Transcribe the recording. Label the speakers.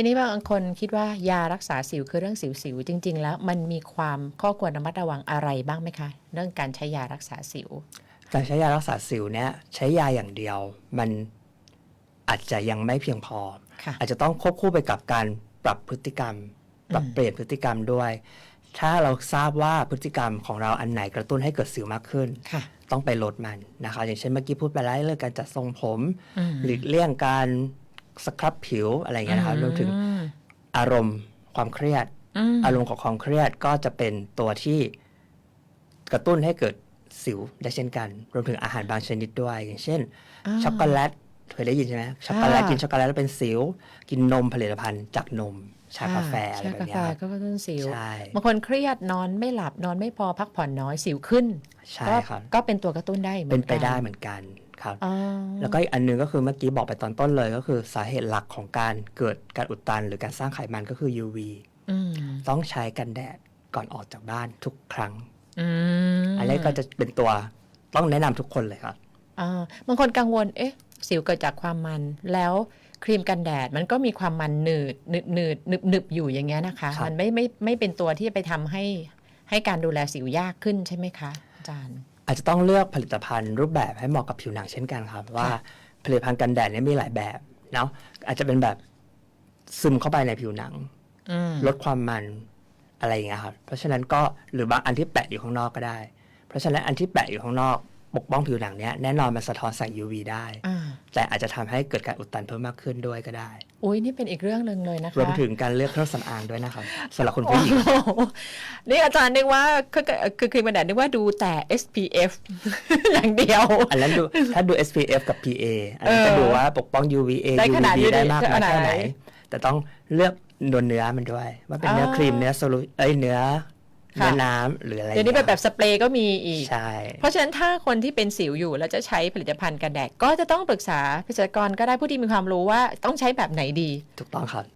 Speaker 1: ทีนี้บางคนคิดว่ายารักษาสิวคือเรื่องสิวๆจริง ๆ แล้วมันมีความข้อควรระมัดระวังอะไรบ้างไหมคะ เรื่องการใช้ยารักษาสิว
Speaker 2: การใช้ยารักษาสิวเนี่ยใช้ยาอย่างเดียวมันอาจจะยังไม่เพียงพอ
Speaker 1: ค่ะ
Speaker 2: อาจจะต้องควบคู่ไปกับการปรับพฤติกรรม ปรับ
Speaker 1: อืม
Speaker 2: เปลี่ยนพฤติกรรมด้วย ถ้าเราทราบว่าพฤติกรรมของเราอันไหนกระตุ้นให้เกิดสิวมากขึ้น
Speaker 1: ค่ะ
Speaker 2: ต้องไปลดมันนะคะ อย่างเช่นเมื่อกี้พูดไปแล้วเรื่องการจัดทรงผม
Speaker 1: อืม
Speaker 2: หลีกเลี่ยงการ สครับผิวอะไรอย่างเงี้ยนะครับรวมถึง
Speaker 1: อืม
Speaker 2: อารมณ์ความเครียด
Speaker 1: อืม
Speaker 2: อารมณ์ของความเครียดก็จะเป็นตัวที่กระตุ้นให้เกิดสิวได้เช่นกัน รวมถึงอาหารบางชนิดด้วย อย่างเช่น
Speaker 1: อ่า
Speaker 2: ช็อกโกแลตเคยได้ยินใช่ไหมช็อกโกแลต
Speaker 1: อ่ากิ
Speaker 2: กินช็อกโกแลตแล้วเป็นสิว กินนมผลิตภัณฑ์จากนม ชากาแฟอะไร
Speaker 1: ชา
Speaker 2: แบบ
Speaker 1: กา
Speaker 2: เนี้
Speaker 1: แฟ
Speaker 2: ยครับ
Speaker 1: ก็กระตุ้นสิว
Speaker 2: ใช่
Speaker 1: บางคนเครียดนอนไม่หลับนอนไม่พอพักผ่อนน้อยสิวขึ้น
Speaker 2: ใช่
Speaker 1: ก็
Speaker 2: ครับ
Speaker 1: ก็เป็นตัวกระตุ้นได้หมื
Speaker 2: เป็
Speaker 1: อนกั
Speaker 2: ไปได้เหมือนกัน ครับ
Speaker 1: อ๋อ
Speaker 2: แล้วก็อีกอันหนึงก็คือเมื่อกี้บอกไปตอนต้นเลย ก็คือสาเหตุหลักของการเกิดการอุดตัน หรือการสร้างไขมันก็คือ UV
Speaker 1: อืม
Speaker 2: ต้องใช้กันแดดก่อนออกจากบ้านทุกครั้ง
Speaker 1: อืม
Speaker 2: อันนี้ก็จะเป็นตัวต้องแนะนำทุกคนเลยครับ
Speaker 1: อ่าบางคนกังวล เอ๊ะ สิวเกิดจากความมันแล้วครีมกันแดดมันก็มีความมันหนืดหนืดหนืดหนึบหนึบอยู่อย่างเงี้ยนะคะ
Speaker 2: ครับ
Speaker 1: มันไม่ไม่ไม่เป็นตัวที่ไปทำให้ให้การดูแลสิวยากขึ้นใช่ไหมคะอาจารย์
Speaker 2: อาจจะต้องเลือกผลิตภัณฑ์รูปแบบให้เหมาะกับผิวหนังเช่นกันครับ ว่าผลิตภัณฑ์กันแดดเนี่ยมีหลายแบบเนาะอาจจะเป็นแบบซึมเข้าไปในผิวหนัง
Speaker 1: อืม
Speaker 2: ลดความมันอะไรอย่างเงี้ยครับเพราะฉะนั้นก็หรือบางอันที่แปะอยู่ข้างนอกก็ได้ เพราะฉะนั้นอันที่แปะอยู่ข้างนอก ปกป้องผิวหนังเนี้ยแน่นอนมันสะท้อนแสง UV ได้
Speaker 1: อ่า
Speaker 2: แต่อาจจะทำให้เกิดการอุดตันเพิ่มมากขึ้นด้วยก็ได้
Speaker 1: อุ้ยนี่เป็นอีกเรื่องหนึ่งเลยนะคะ
Speaker 2: รวมถึงการเลือกเครื่องสำอางด้วยนะครับสำหรับคุณผู้หญิง
Speaker 1: โอ้โหนี่อาจารย์นึกว่าคือคือครีมกันแดดนึกว่าดูแต่ SPF อย่างเดียว
Speaker 2: อันนั้นดูถ้าดู SPF กับ PA อันนั้น
Speaker 1: เออ
Speaker 2: จะดูว่าปกป้อง UVA
Speaker 1: ได้ขนาด
Speaker 2: UVB
Speaker 1: นี้
Speaker 2: ได้มาก
Speaker 1: ข
Speaker 2: น้อย
Speaker 1: นาด
Speaker 2: แค่ไห
Speaker 1: ไห
Speaker 2: น
Speaker 1: น
Speaker 2: แต่ต้องเลือกเนื้อเนื้อมันด้วย ว่าเป็นเนื้อ
Speaker 1: อ่า
Speaker 2: ครีมเนื้อโซลูเอ้ยเนื้อ
Speaker 1: ค่ะ
Speaker 2: เนื้อน้ำหรืออะไร
Speaker 1: เดี๋ยวนี้แบบแบบสเปรย์ก็มีอีก
Speaker 2: ใช่
Speaker 1: เพราะฉะนั้นถ้าคนที่เป็นสิวอยู่แล้วจะใช้ผลิตภัณฑ์กันแดดก็จะต้องปรึกษาเภสัชกรก็ได้ผู้ที่มีความรู้ว่าต้องใช้แบบไหนดี
Speaker 2: ถูกต้องครับ